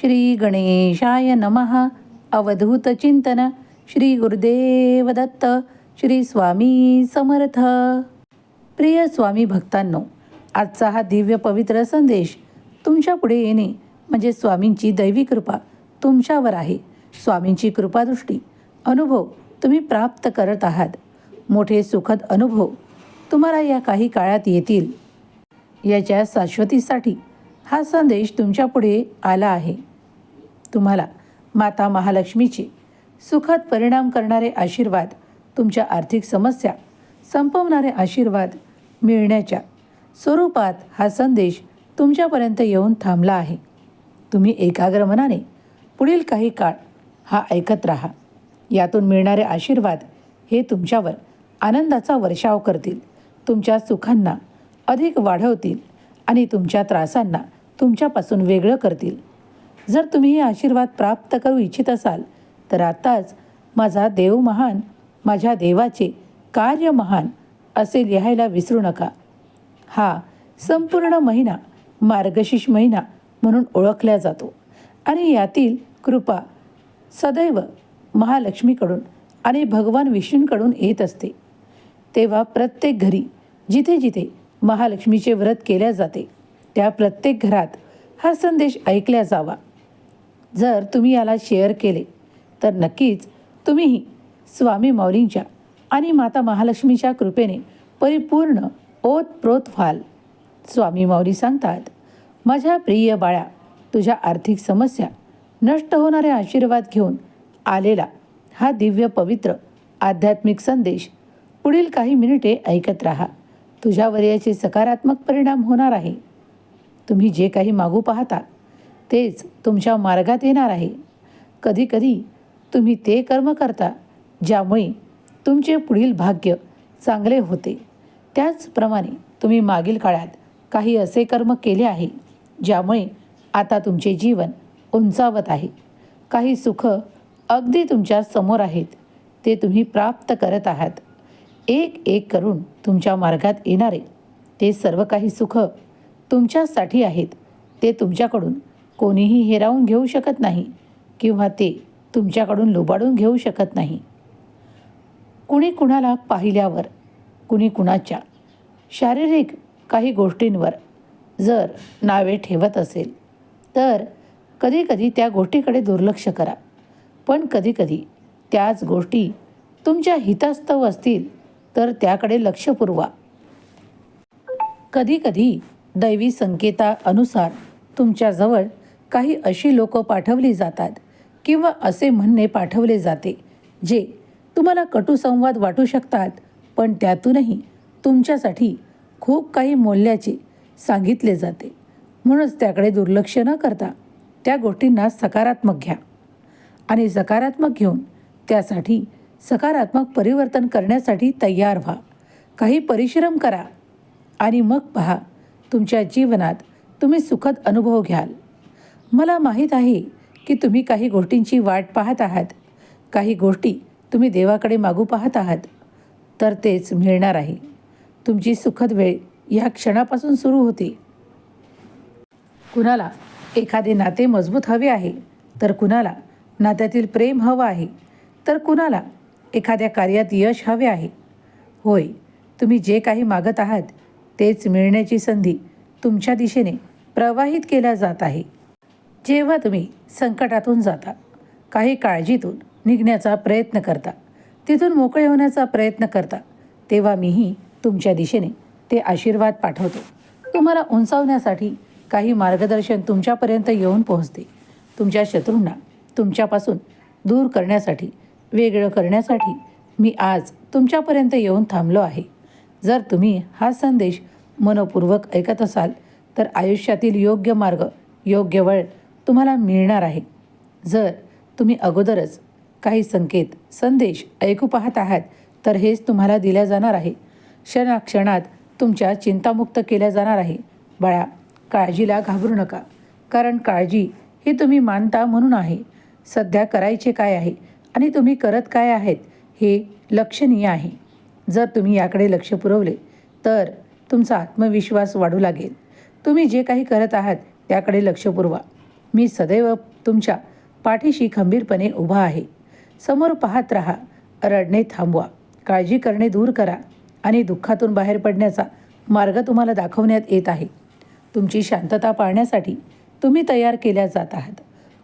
श्री गणेशाय नमः. अवधूत चिंतन. श्री गुरुदेव दत्त. श्री स्वामी समर्थ. प्रिय स्वामी भक्तांनो आजचा हा दिव्य पवित्र संदेश तुमच्यापुढे येणे म्हणजे स्वामींची दैवी कृपा तुमच्यावर आहे. स्वामींची कृपादृष्टी अनुभव तुम्ही प्राप्त करत आहात. मोठे सुखद अनुभव तुम्हाला या काही काळात येतील. याच्या शाश्वतीसाठी हा संदेश तुमच्यापुढे आला आहे. तुम्हाला माता महालक्ष्मीचे सुखद परिणाम करणारे आशीर्वाद तुमच्या आर्थिक समस्या संपवणारे आशीर्वाद मिळण्याच्या स्वरूपात हा संदेश तुमच्यापर्यंत येऊन थांबला आहे. तुम्ही एकाग्र मनाने पुढील काही काळ हा ऐकत राहा. यातून मिळणारे आशीर्वाद हे तुमच्यावर आनंदाचा वर्षाव करतील. तुमच्या सुखांना अधिक वाढवतील आणि तुमच्या त्रासांना तुमच्यापासून वेगळं करतील. जर तुम्ही हे आशीर्वाद प्राप्त करू इच्छित असाल तर आताच माझा देव महान माझ्या देवाचे कार्य महान असे लिहायला विसरू नका. हा संपूर्ण महिना मार्गशीर्ष महिना म्हणून ओळखला जातो आणि यातील कृपा सदैव महालक्ष्मीकडून आणि भगवान विष्णूंकडून येत असते. तेव्हा प्रत्येक घरी जिथे जिथे महालक्ष्मीचे व्रत केल्या जाते त्या प्रत्येक घरात हा संदेश ऐकला जावा. जर तुम्ही याला शेअर केले तर नक्कीच तुम्हीही स्वामी माऊलींच्या आणि माता महालक्ष्मीच्या कृपेने परिपूर्ण ओतप्रोत व्हाल. स्वामी माऊली सांगतात माझ्या प्रिय बाळा तुझ्या आर्थिक समस्या नष्ट होणारे आशीर्वाद घेऊन आलेला हा दिव्य पवित्र आध्यात्मिक संदेश पुढील काही मिनिटे ऐकत राहा. तुझ्यावर याचे सकारात्मक परिणाम होणार आहे. तुम्ही जे काही मागू पाहता तेच तुमच्या मार्गात येणार आहे. कधीकधी तुम्ही ते कर्म करता ज्यामुळे तुमचे पुढील भाग्य चांगले होते. त्याचप्रमाणे तुम्ही मागील काळात काही असे कर्म केले आहे ज्यामुळे आता तुमचे जीवन उंचावत आहे. काही सुख अगदी तुमच्यासमोर आहेत ते तुम्ही प्राप्त करत आहात. एक एक करून तुमच्या मार्गात येणारे ते सर्व काही सुख तुमच्यासाठी आहेत. ते तुमच्याकडून कोणीही हिरावून घेऊ शकत नाही किंवा ते तुमच्याकडून लुबाडून घेऊ शकत नाही. कुणी कुणाला पाहिल्यावर कुणी कुणाच्या शारीरिक काही गोष्टींवर जर नावे ठेवत असेल तर कधीकधी त्या गोष्टीकडे दुर्लक्ष करा. पण कधीकधी त्याच गोष्टी तुमच्या हितास्तव असतील तर त्याकडे लक्ष पुरवा. कधीकधी दैवी संकेतानुसार तुमच्याजवळ काही अशी लोकं पाठवली जातात किंवा असे म्हणणे पाठवले जाते जे तुम्हाला कटुसंवाद वाटू शकतात पण त्यातूनही तुमच्यासाठी खूप काही मौल्याचे सांगितले जाते. म्हणूनच त्याकडे दुर्लक्ष न करता त्या गोष्टींना सकारात्मक घ्या आणि सकारात्मक घेऊन त्यासाठी सकारात्मक परिवर्तन करण्यासाठी तयार व्हा. काही परिश्रम करा आणि मग पहा तुमच्या जीवनात तुम्ही सुखद अनुभव घ्याल. मला माहीत आहे की तुम्ही काही गोष्टींची वाट पाहत आहात. काही गोष्टी तुम्ही देवाकडे मागू पाहत आहात. तर तेच मिळणार आहे. तुमची सुखद वेळ या क्षणापासून सुरू होते. कुणाला एखादे नाते मजबूत हवे आहे तर कुणाला नात्यातील प्रेम हवं आहे तर कुणाला एखाद्या कार्यात यश हवे आहे. होय तुम्ही जे काही मागत आहात तेच मिळण्याची संधी तुमच्या दिशेने प्रवाहित केल्या जात आहे. जेव्हा तुम्ही संकटातून जाता काही काळजीतून निघण्याचा प्रयत्न करता तिथून मोकळे होण्याचा प्रयत्न करता तेव्हा मीही तुमच्या दिशेने ते आशीर्वाद पाठवतो. तुम्हाला उंचावण्यासाठी काही मार्गदर्शन तुमच्यापर्यंत येऊन पोहोचते. तुमच्या शत्रूंना तुमच्यापासून दूर करण्यासाठी वेगळं करण्यासाठी मी आज तुमच्यापर्यंत येऊन थांबलो आहे. जर तुम्ही हा संदेश मनपूर्वक ऐकत असाल तर आयुष्यातील योग्य मार्ग योग्य वळ तुम्हाला मिळणार आहे. जर तुम्ही अगोदरच काही संकेत संदेश ऐकू पाहत आहात तर हेच तुम्हाला दिल्या जाणार आहे. क्षणाक्षणात तुमच्या चिंतामुक्त केल्या जाणार आहे. बाळा काळजीला घाबरू नका कारण काळजी ही तुम्ही मानता म्हणून आहे. सध्या करायचे काय आहे आणि तुम्ही करत काय आहेत हे लक्षणीय आहे. जर तुम्ही याकडे लक्ष पुरवले तर तुमचा आत्मविश्वास वाढू लागेल. तुम्ही जे काही करत आहात त्याकडे लक्ष पुरवा. मी सदैव तुमच्या पाठीशी खंबीरपणे उभा आहे. समोर पाहत राहा रडणे थांबवा. काळजी करणे दूर करा आणि दुःखातून बाहेर पडण्याचा मार्ग तुम्हाला दाखवण्यात येत आहे. तुमची शांतता पाळण्यासाठी तुम्ही तयार केल्या जात आहात.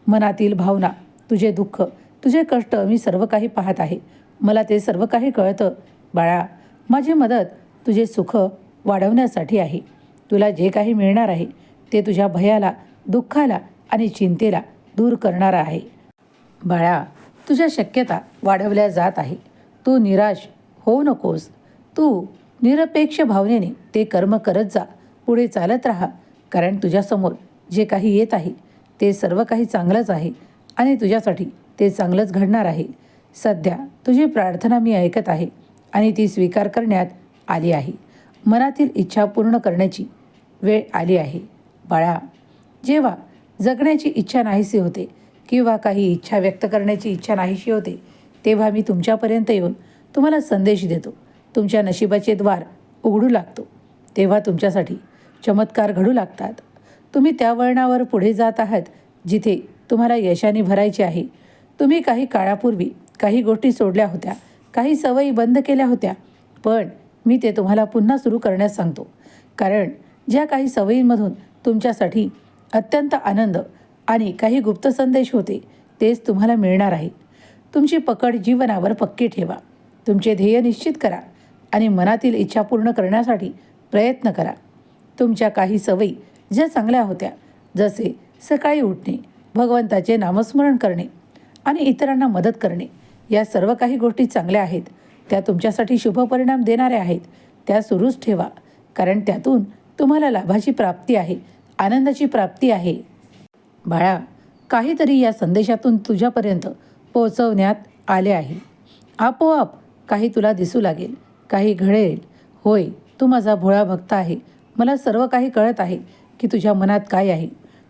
मनातील भावना तुझे दुःख तुझे कष्ट मी सर्व काही पाहत आहे. मला ते सर्व काही कळतं बाळा माझी मदत तुझे सुख वाढवण्यासाठी आहे. तुला जे काही मिळणार आहे ते तुझ्या भयाला दुःखाला आणि चिंतेला दूर करणार आहे. बाळा तुझ्या शक्यता वाढवल्या जात आहे. तू निराश होऊ नकोस. तू निरपेक्ष भावनेने ते कर्म करत जा. पुढे चालत राहा. कारण तुझ्यासमोर जे काही येत आहे ते सर्व काही चांगलंच आहे आणि तुझ्यासाठी ते चांगलंच घडणार आहे. सध्या तुझी प्रार्थना मी ऐकत आहे. आणि ती स्वीकार करण्यात आली आहे. मनातील इच्छा पूर्ण करण्याची वेळ आली आहे. बाळा जेव्हा जगण्याची इच्छा नाहीशी होते किंवा काही इच्छा व्यक्त करण्याची इच्छा नाहीशी होते तेव्हा मी तुमच्यापर्यंत येऊन तुम्हाला संदेश देतो. तुमच्या नशिबाचे द्वार उघडू लागतो. तेव्हा तुमच्यासाठी चमत्कार घडू लागतात. तुम्ही त्या वळणावर पुढे जात आहात जिथे तुम्हाला यशाने भरायचे आहे. तुम्ही काही काळापूर्वी काही गोष्टी सोडल्या होत्या. काही सवयी बंद केल्या होत्या पण मी ते तुम्हाला पुन्हा सुरू करण्यास सांगतो. कारण ज्या काही सवयींमधून तुमच्यासाठी अत्यंत आनंद आणि काही गुप्त संदेश होते तेच तुम्हाला मिळणार आहे. तुमची पकड जीवनावर पक्की ठेवा. तुमचे ध्येय निश्चित करा आणि मनातील इच्छा पूर्ण करण्यासाठी प्रयत्न करा. तुमच्या काही सवयी ज्या चांगल्या होत्या जसे सकाळी उठणे भगवंताचे नामस्मरण करणे आणि इतरांना मदत करणे या सर्व काही गोष्टी चांगल्या आहेत. त्या तुमच्यासाठी शुभ परिणाम देणाऱ्या आहेत. त्या सुरूच ठेवा. कारण त्यातून तुम्हाला लाभाची प्राप्ती आहे. आनंदाची प्राप्ती आहे. बाळा काहीतरी या संदेशातून तुझ्यापर्यंत पोहोचवण्यात आले आहे. आपोआप काही तुला दिसू लागेल. काही घडेल. होय तू माझा भोळा भक्त आहे. मला सर्व काही कळत आहे की तुझ्या मनात काय आहे.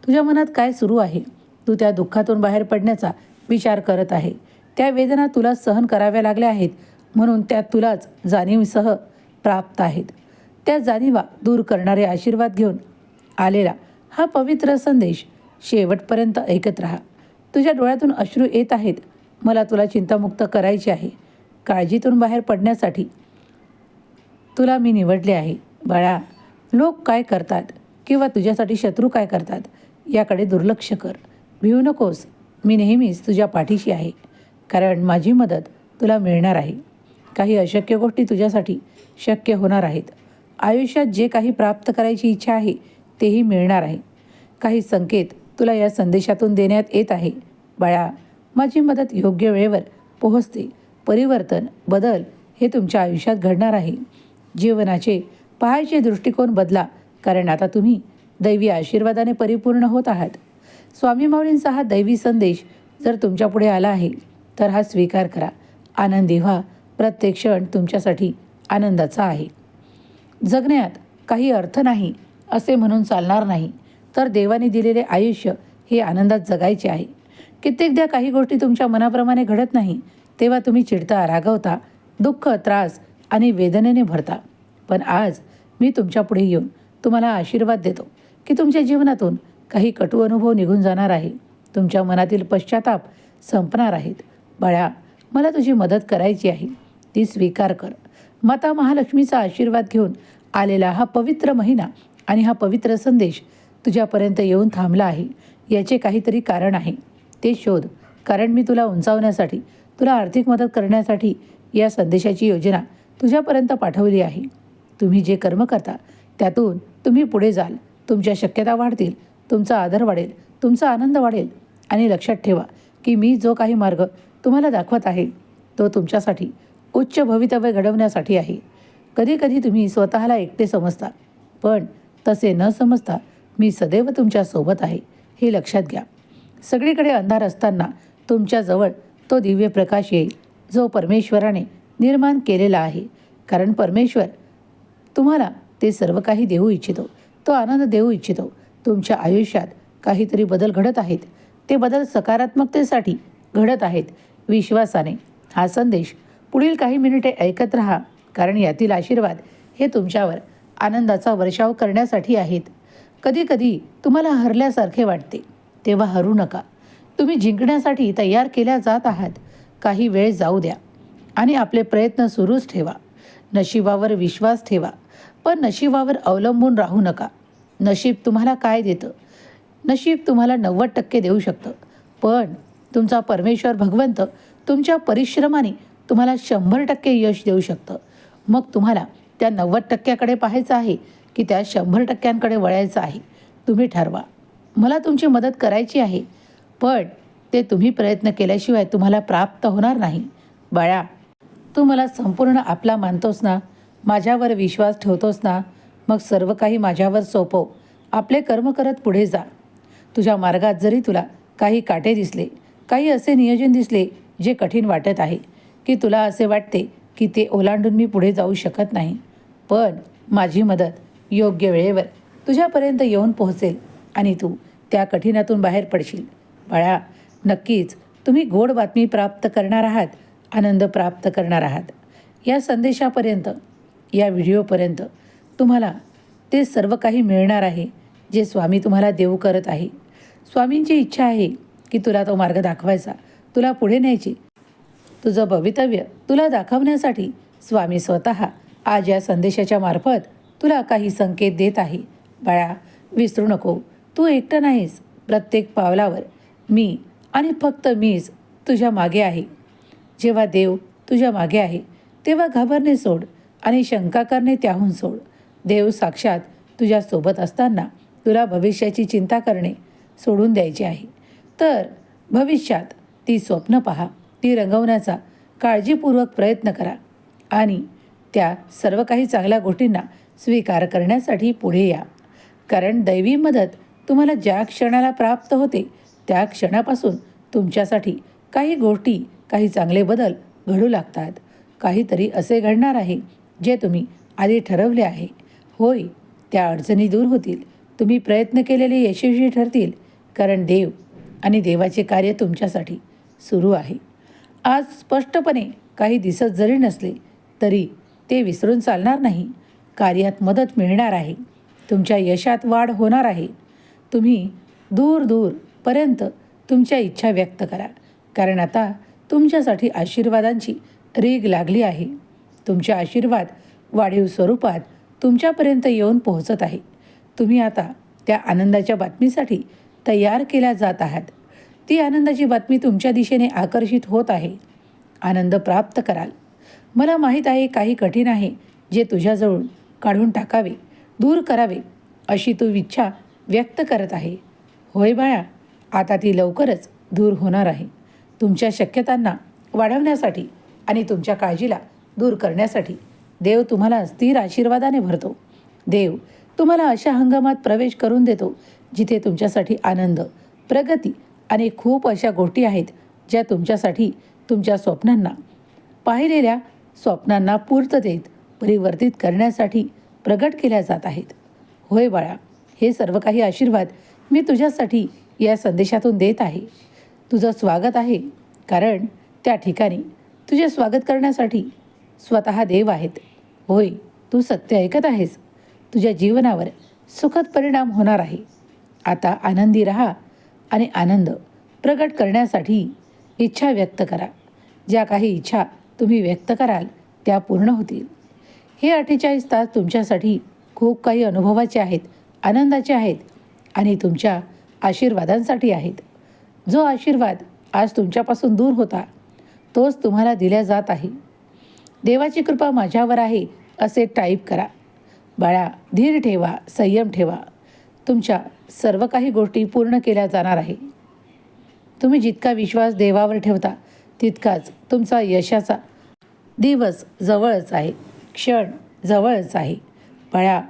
तुझ्या मनात काय सुरू आहे? तू त्या दुःखातून बाहेर पडण्याचा विचार करत आहे. त्या वेदना तुला सहन कराव्या लागल्या आहेत म्हणून त्या तुलाच जाणीवसह प्राप्त आहेत. त्या जाणीवा दूर करणारे आशीर्वाद घेऊन आलेला हा पवित्र संदेश शेवटपर्यंत ऐकत राहा. तुझ्या डोळ्यातून अश्रू येत आहेत. मला तुला चिंतामुक्त करायचे आहे. काळजीतून बाहेर पडण्यासाठी तुला मी निवडले आहे. बाळा लोक काय करतात किंवा तुझ्यासाठी शत्रू काय करतात याकडे दुर्लक्ष कर. भिवू नकोस. मी नेहमीच तुझ्या पाठीशी आहे. कारण माझी मदत तुला मिळणार आहे. काही अशक्य गोष्टी तुझ्यासाठी शक्य होणार आहेत. आयुष्यात जे काही प्राप्त करायची इच्छा आहे तेही मिळणार आहे. काही संकेत तुला या संदेशातून देण्यात येत आहे. बाळा माझी मदत योग्य वेळेवर पोहोचते. परिवर्तन बदल हे तुमच्या आयुष्यात घडणार आहे. जीवनाचे पाहायचे दृष्टिकोन बदला कारण आता तुम्ही दैवी आशीर्वादाने परिपूर्ण होत आहात. स्वामी माऊलींचा हा दैवी संदेश जर तुमच्यापुढे आला आहे तर हा स्वीकार करा. आनंदी व्हा. प्रत्येक क्षण तुमच्यासाठी आनंदाचा आहे. जगण्यात काही अर्थ नाही असे म्हणून चालणार नाही. तर देवाने दिलेले आयुष्य हे आनंदात जगायचे आहे. कित्येकदा काही गोष्टी तुमच्या मनाप्रमाणे घडत नाही तेव्हा तुम्ही चिडता रागवता दुःख त्रास आणि वेदनेने भरता. पण आज मी तुमच्यापुढे येऊन तुम्हाला आशीर्वाद देतो की तुमच्या जीवनातून काही कटू अनुभव निघून जाणार आहे. तुमच्या मनातील पश्चाताप संपणार आहेत. बाळा मला तुझी मदत करायची आहे. ती स्वीकार कर. माता महालक्ष्मीचा आशीर्वाद घेऊन आलेला हा पवित्र महिना आणि हा पवित्र संदेश तुझ्यापर्यंत येऊन थांबला आहे याचे काहीतरी कारण आहे. ते शोध कारण मी तुला उंचावण्यासाठी तुला आर्थिक मदत करण्यासाठी या संदेशाची योजना तुझ्यापर्यंत पाठवली आहे. तुम्ही जे कर्म करता त्यातून तुम्ही पुढे जाल. तुमच्या शक्यता वाढतील तुमचा आदर वाढेल तुमचा आनंद वाढेल. आणि लक्षात ठेवा की मी जो काही मार्ग तुम्हाला दाखवत आहे. तो तुमच्यासाठी उच्च भवितव्य घडवण्यासाठी आहे. कधीकधी तुम्ही स्वतःला एकटे समजता पण तसे न समजता मी सदैव तुमच्यासोबत आहे हे लक्षात घ्या. सगळीकडे अंधार असताना तुमच्याजवळ तो दिव्य प्रकाश येईल जो परमेश्वराने निर्माण केलेला आहे. कारण परमेश्वर तुम्हाला ते सर्व काही देऊ इच्छितो. तो आनंद देऊ इच्छितो. तुमच्या आयुष्यात काहीतरी बदल घडत आहेत. ते बदल सकारात्मकतेसाठी घडत आहेत. विश्वासाने. हा संदेश पुढील काही मिनिटे ऐकत राहा कारण यातील आशीर्वाद हे तुमच्यावर आनंदाचा वर्षाव करण्यासाठी आहेत. कधीकधी तुम्हाला हरल्यासारखे वाटते तेव्हा हरू नका. तुम्ही जिंकण्यासाठी तयार केल्या जात आहात. काही वेळ जाऊ द्या आणि आपले प्रयत्न सुरूच ठेवा. नशिबावर विश्वास ठेवा पण नशिबावर अवलंबून राहू नका. नशीब तुम्हाला काय देतं? नशीब तुम्हाला नव्वद टक्के देऊ शकतं. पण तुमचा परमेश्वर भगवंत तुमच्या परिश्रमाने तुम्हाला शंभर टक्के यश देऊ शकतं. मग तुम्हाला त्या नव्वद टक्क्याकडे पाहायचं आहे की त्या शंभर टक्क्यांकडे वळायचं आहे. तुम्ही ठरवा. मला तुमची मदत करायची आहे पण ते तुम्ही प्रयत्न केल्याशिवाय तुम्हाला प्राप्त होणार नाही. बाळा तू मला संपूर्ण आपला मानतोस ना? माझ्यावर विश्वास ठेवतोस ना? मग सर्व काही माझ्यावर सोपव. आपले कर्म करत पुढे जा. तुझ्या मार्गात जरी तुला काही काटे दिसले काही असे नियोजन दिसले जे कठीण वाटत आहे की तुला असे वाटते की ते ओलांडून मी पुढे जाऊ शकत नाही. पण माझी मदत योग्य वेळेवर तुझ्यापर्यंत येऊन पोहोचेल आणि तू त्या कठीणातून बाहेर पडशील. बाळा नक्कीच तुम्ही गोड बातमी प्राप्त करणार आहात आनंद प्राप्त करणार आहात. या संदेशापर्यंत या व्हिडिओपर्यंत तुम्हाला ते सर्व काही मिळणार आहे जे स्वामी तुम्हाला देऊ करत आहे. स्वामींची इच्छा आहे की तुला तो मार्ग दाखवायचा. तुला पुढे न्यायची. तुझं भवितव्य तुला दाखवण्यासाठी स्वामी स्वतः आज या संदेशाच्या मार्फत तुला काही संकेत देत आहे. बाळा विसरू नको. तू एकटं नाहीस. प्रत्येक पावलावर मी आणि फक्त मीच तुझ्या मागे आहे. जेव्हा देव तुझ्या मागे आहे तेव्हा घाबरणे सोड आणि शंका करणे त्याहून सोड. देव साक्षात तुझ्यासोबत असताना तुला भविष्याची चिंता करणे सोडून द्यायची आहे. तर भविष्यात ती स्वप्न पहा. ती रंगवण्याचा काळजीपूर्वक प्रयत्न करा आणि त्या सर्व काही चांगल्या गोष्टींना स्वीकार करण्यासाठी पुढे या. कारण दैवी मदत तुम्हाला ज्या क्षणाला प्राप्त होते त्या क्षणापासून तुमच्यासाठी काही गोष्टी काही चांगले बदल घडू लागतात. काहीतरी असे घडणार आहे जे तुम्ही आधी ठरवले आहे. होय त्या अडचणी दूर होतील. तुम्ही प्रयत्न केलेले यशस्वी ठरतील. कारण देव आणि देवाचे कार्य तुमच्यासाठी सुरू आहे. आज स्पष्टपणे काही दिसत जरी नसले तरी ते विसरून चालणार नाही. कार्यात मदत मिळणार आहे. तुमच्या यशात वाढ होणार आहे. तुम्ही दूर दूरपर्यंत तुमच्या इच्छा व्यक्त करा. कारण आता तुमच्यासाठी आशीर्वादांची रीग लागली आहे. तुमचे आशीर्वाद वाढीव स्वरूपात तुमच्यापर्यंत येऊन पोहोचत आहे. तुम्ही आता त्या आनंदाच्या बातमीसाठी तयार केल्या जात आहात. ती आनंदाची बातमी तुमच्या दिशेने आकर्षित होत आहे. आनंद प्राप्त कराल. मला माहीत आहे काही कठीण आहे जे तुझ्याजवळ काढून टाकावे दूर करावे अशी तू इच्छा व्यक्त करत आहे. होय बाळा आता ती लवकरच दूर होणार आहे. तुमच्या शक्यतांना वाढवण्यासाठी आणि तुमच्या काळजीला दूर करण्यासाठी देव तुम्हाला स्थिर आशीर्वादाने भरतो. देव तुम्हाला अशा हंगामात प्रवेश करून देतो जिथे तुमच्यासाठी आनंद प्रगती आणि खूप अशा गोष्टी आहेत ज्या तुमच्यासाठी तुमच्या स्वप्नांना पाहिलेल्या स्वप्नांना पूर्ततेत परिवर्तित करण्यासाठी प्रगट केल्या जात आहेत. होय बाळा हे सर्व काही आशीर्वाद मी तुझ्यासाठी या संदेशातून देत आहे. तुझं स्वागत आहे कारण त्या ठिकाणी तुझे स्वागत करण्यासाठी स्वतः देव आहेत. होय तू सत्य ऐकत आहेस. तुझ्या जीवनावर सुखद परिणाम होणार आहे. आता आनंदी राहा आणि आनंद प्रगट करण्यासाठी इच्छा व्यक्त करा. ज्या काही इच्छा तुम्ही व्यक्त कराल त्या पूर्ण होतील. हे अठ्ठेचाळीस तास तुमच्यासाठी खूप काही अनुभवाचे आहेत आनंदाचे आहेत आणि तुमच्या आशीर्वादांसाठी आहेत. जो आशीर्वाद आज तुमच्यापासून दूर होता तोच तुम्हाला दिल्या जात आहे. देवाची कृपा माझ्यावर आहे असे टाईप करा. बाळा धीर ठेवा संयम ठेवा. तुमच्या सर्व काही गोष्टी पूर्ण केल्या जाणार आहे. तुम्ही जितका विश्वास देवावर ठेवता तितकाच तुमचा यशाचा दिवस जवळच आहे. क्षण जवळच आहे. पळा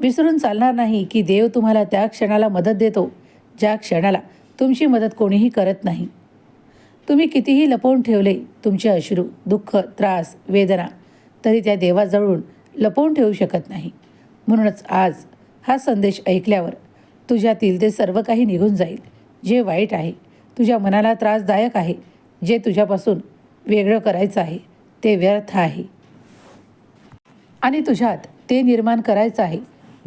विसरून चालणार नाही की देव तुम्हाला त्या क्षणाला मदत देतो ज्या क्षणाला तुमची मदत कोणीही करत नाही. तुम्ही कितीही लपवून ठेवले तुमचे अश्रू दुःख त्रास वेदना तरी त्या देवाजवळून लपवून ठेवू शकत नाही. म्हणूनच आज हा संदेश ऐकल्यावर तुझ्यातील ते सर्व काही निघून जाईल. जे वाईट आहे तुझ्या मनाला त्रासदायक आहे जे तुझ्यापासून वेगळं करायचं आहे ते व्यर्थ आहे. आणि तुझ्यात ते निर्माण करायचं आहे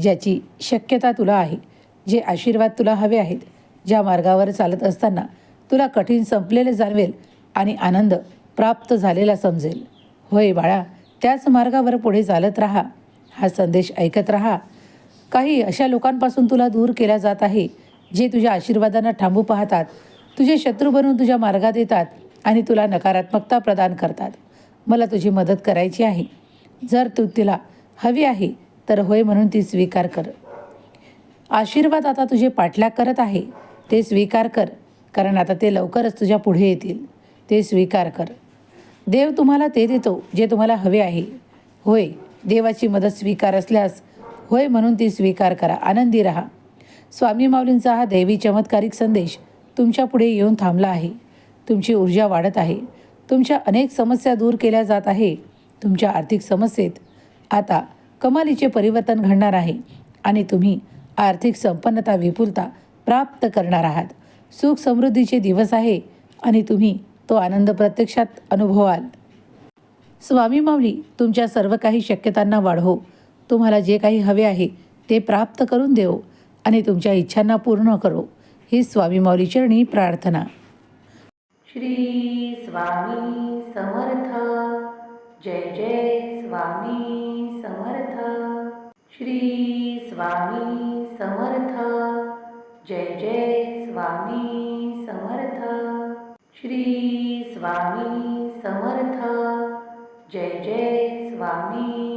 ज्याची शक्यता तुला आहे जे आशीर्वाद तुला हवे आहेत ज्या मार्गावर चालत असताना तुला कठीण संपलेले जाणवेल आणि आनंद प्राप्त झालेला समजेल. होय बाळा त्याच मार्गावर पुढे चालत राहा. हा संदेश ऐकत राहा. काही अशा लोकांपासून तुला दूर केला जात आहे जे तुझ्या आशीर्वादांना थांबू पाहतात तुझे शत्रू बनून तुझ्या मार्गात येतात आणि तुला नकारात्मकता प्रदान करतात. मला तुझी मदत करायची आहे. जर तू तिला हवी आहे तर होय म्हणून ती स्वीकार कर. आशीर्वाद आता तुझे पाठलाग करत आहे ते स्वीकार कर कारण आता ते लवकरच तुझ्या पुढे येतील. ते स्वीकार कर. देव तुम्हाला ते देतो जे तुम्हाला हवे आहे. होय देवाची मदत स्वीकार असल्यास होय म्हणून ती स्वीकार करा. आनंदी राहा. स्वामी माऊलींचा हा दैवी चमत्कारिक संदेश तुमच्यापुढे येऊन थांबला आहे. तुमची ऊर्जा वाढत आहे. तुमच्या अनेक समस्या दूर केल्या जात आहे. तुमच्या आर्थिक समस्येत आता कमालीचे परिवर्तन घडणार आहे आणि तुम्ही आर्थिक संपन्नता विपुलता प्राप्त करणार आहात. सुख समृद्धीचे दिवस आहे आणि तुम्ही तो आनंद प्रत्यक्षात अनुभवाल. स्वामी माऊली तुमच्या सर्व काही शक्यतांना वाढवो. तुम्हाला जे काही हवे आहे ते प्राप्त करून देव आणि तुमच्या इच्छांना पूर्ण करो. ही स्वामी मौलीचरणी प्रार्थना. श्री स्वामी समर्थ. जय जय स्वामी समर्थ. श्री स्वामी समर्थ. जय जय स्वामी समर्थ. श्री स्वामी समर्थ. जय जय स्वामी